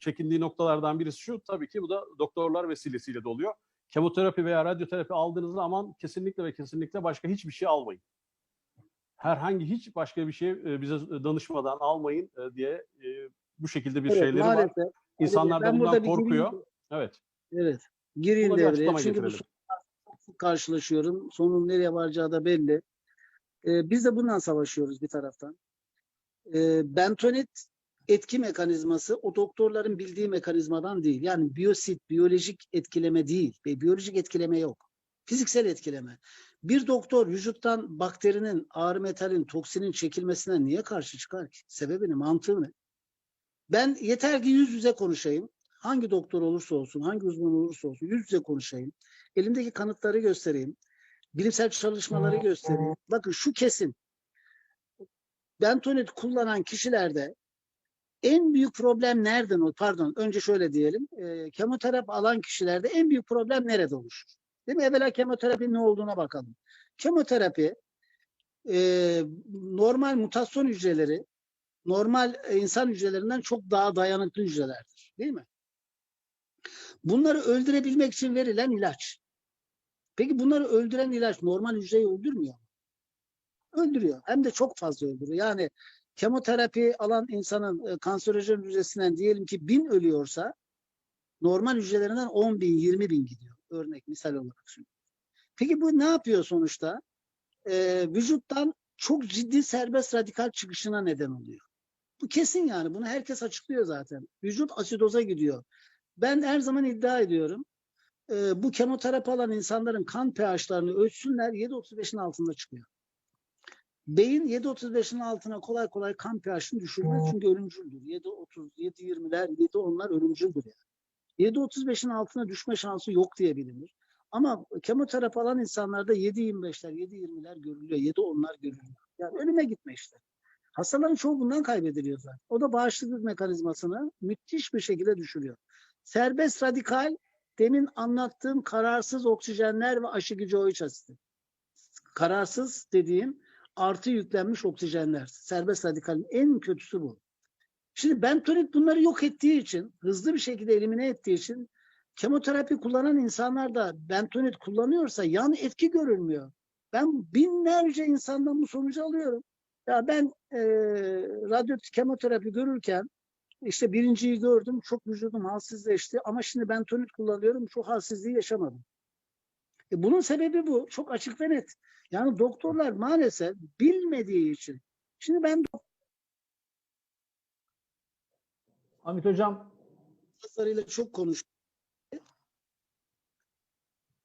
çekindiği noktalardan birisi şu. Tabii ki bu da doktorlar vesilesiyle de oluyor. Kemoterapi veya radyoterapi aldığınız zaman kesinlikle ve kesinlikle başka hiçbir şey almayın. Herhangi hiç başka bir şey e, bize danışmadan almayın e, diye e, bu şekilde bir Evet, şeyleri var. maalesef. İnsanlar da bundan korkuyor. gireyim. Evet. Evet. Gireyim Buna devreye. Çünkü getirelim. karşılaşıyorum. Sonun nereye varacağı da belli. Ee, biz de bundan savaşıyoruz bir taraftan. Ee, bentonit etki mekanizması o doktorların bildiği mekanizmadan değil. Yani biyosit, biyolojik etkileme değil. Ve biyolojik etkileme yok. Fiziksel etkileme. Bir doktor vücuttan bakterinin, ağrı metalin, toksinin çekilmesine niye karşı çıkar ki? Sebebini, mantığı ne? Ben yeter ki yüz yüze konuşayım. Hangi doktor olursa olsun, hangi uzman olursa olsun yüz yüze konuşayım. Elimdeki kanıtları göstereyim. Bilimsel çalışmaları göstereyim. Bakın şu kesin. Bentonit kullanan kişilerde en büyük problem nereden olur? Pardon, önce şöyle diyelim. E, kemoterapi alan kişilerde en büyük problem nerede oluşur? Değil mi? Evvela kemoterapinin ne olduğuna bakalım. Kemoterapi e, normal mutasyon hücreleri normal e, insan hücrelerinden çok daha dayanıklı hücrelerdir. Değil mi? Bunları öldürebilmek için verilen ilaç. Peki bunları öldüren ilaç normal hücreyi öldürmüyor mu? Öldürüyor. Hem de çok fazla öldürüyor. Yani kemoterapi alan insanın e, kanserojen hücresinden diyelim ki bin ölüyorsa normal hücrelerinden 10 bin, 20 bin gidiyor. Örnek, misal olarak söylüyorum. Peki bu ne yapıyor sonuçta? Ee, vücuttan çok ciddi serbest radikal çıkışına neden oluyor. Bu kesin yani. Bunu herkes açıklıyor zaten. Vücut asidoza gidiyor. Ben her zaman iddia ediyorum. e, bu kemoterapi alan insanların kan pH'larını ölçsünler 7.35'in altında çıkıyor. Beyin 7.35'in altına kolay kolay kan pH'ini düşürmez çünkü ölümcüldür. 7.30, 7.20'ler, 7.10'lar ölümcüldür yani. 7.35'in altına düşme şansı yok diye bilinir. Ama kemoterapi alan insanlarda 7.25'ler, 7.20'ler görülüyor, 7.10'lar görülüyor. Yani ölüme gitme işte. Hastaların çoğu bundan kaybediliyor zaten. O da bağışıklık mekanizmasını müthiş bir şekilde düşürüyor. Serbest radikal demin anlattığım kararsız oksijenler ve aşıgıcı OH asidi. Kararsız dediğim artı yüklenmiş oksijenler. Serbest radikalin en kötüsü bu. Şimdi bentonit bunları yok ettiği için, hızlı bir şekilde elimine ettiği için kemoterapi kullanan insanlar da bentonit kullanıyorsa yan etki görülmüyor. Ben binlerce insandan bu sonucu alıyorum. Ya ben e, radyo kemoterapi görürken işte birinciyi gördüm, çok vücudum halsizleşti ama şimdi bentonit kullanıyorum, şu halsizliği yaşamadım. E bunun sebebi bu. Çok açık ve net. Yani doktorlar maalesef bilmediği için. Şimdi ben Hamit Hocam doktorlarıyla çok konuştum.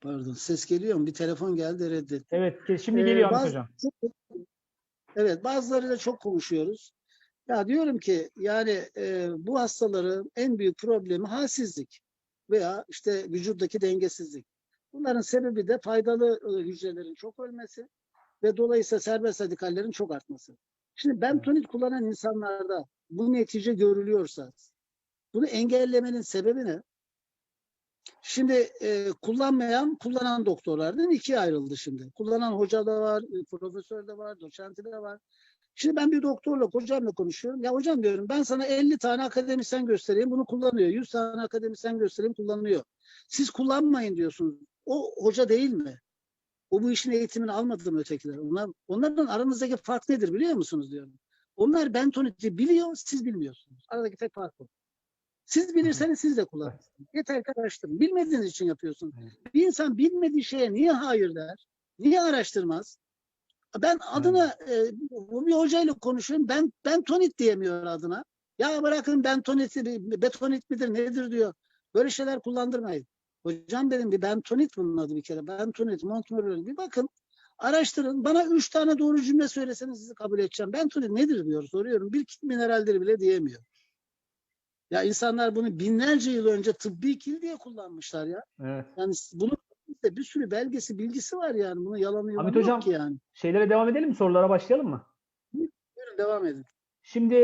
Pardon, ses geliyor mu? Bir telefon geldi reddetti. evet şimdi Ee, geliyor Hamit bazı- Hocam. çok- evet, bazılarıyla çok konuşuyoruz. Ya diyorum ki yani e, bu hastaların en büyük problemi halsizlik veya işte vücuttaki dengesizlik. Bunların sebebi de faydalı e, hücrelerin çok ölmesi ve dolayısıyla serbest radikallerin çok artması. Şimdi bentonit kullanan insanlarda bu netice görülüyorsa bunu engellemenin sebebi ne? Şimdi e, kullanmayan, kullanan doktorlardan ikiye ayrıldı şimdi. Kullanan hoca da var, e, profesör de var, doçenti de var. Şimdi ben bir doktorla, hocamla konuşuyorum. Ya hocam diyorum ben sana 50 tane akademisyen göstereyim bunu kullanıyor. 100 tane akademisyen göstereyim kullanıyor. Siz kullanmayın diyorsunuz. O hoca değil mi? O bu işin eğitimini almadı mı ötekiler? Onlar, onların aranızdaki fark nedir biliyor musunuz diyorum. Onlar bentoniti biliyor, siz bilmiyorsunuz. Aradaki tek fark bu. Siz bilirseniz siz de kullanın. Yeter ki araştırın. Bilmediğiniz için yapıyorsun. Bir insan bilmediği şeye niye hayır der? Niye araştırmaz? Ben adına e, bu bir hocayla konuşuyorum. Ben bentonit diyemiyor adına. Ya bırakın bentoniti, betonit midir nedir diyor. Böyle şeyler kullandırmayın. Hocam dedim bir bentonit bunun adı bir kere. Bentonit, Montmorillon. Bir bakın. Araştırın. Bana üç tane doğru cümle söyleseniz sizi kabul edeceğim. Bentonit nedir diyor soruyorum. Bir kit mineraldir bile diyemiyor. Ya insanlar bunu binlerce yıl önce tıbbi kil diye kullanmışlar ya. Evet. Yani bunun de bir sürü belgesi, bilgisi var yani. Hamit yalanı yok Hocam- ki yani. Şeylere devam edelim mi? Sorulara başlayalım mı? Buyurun devam edin. Şimdi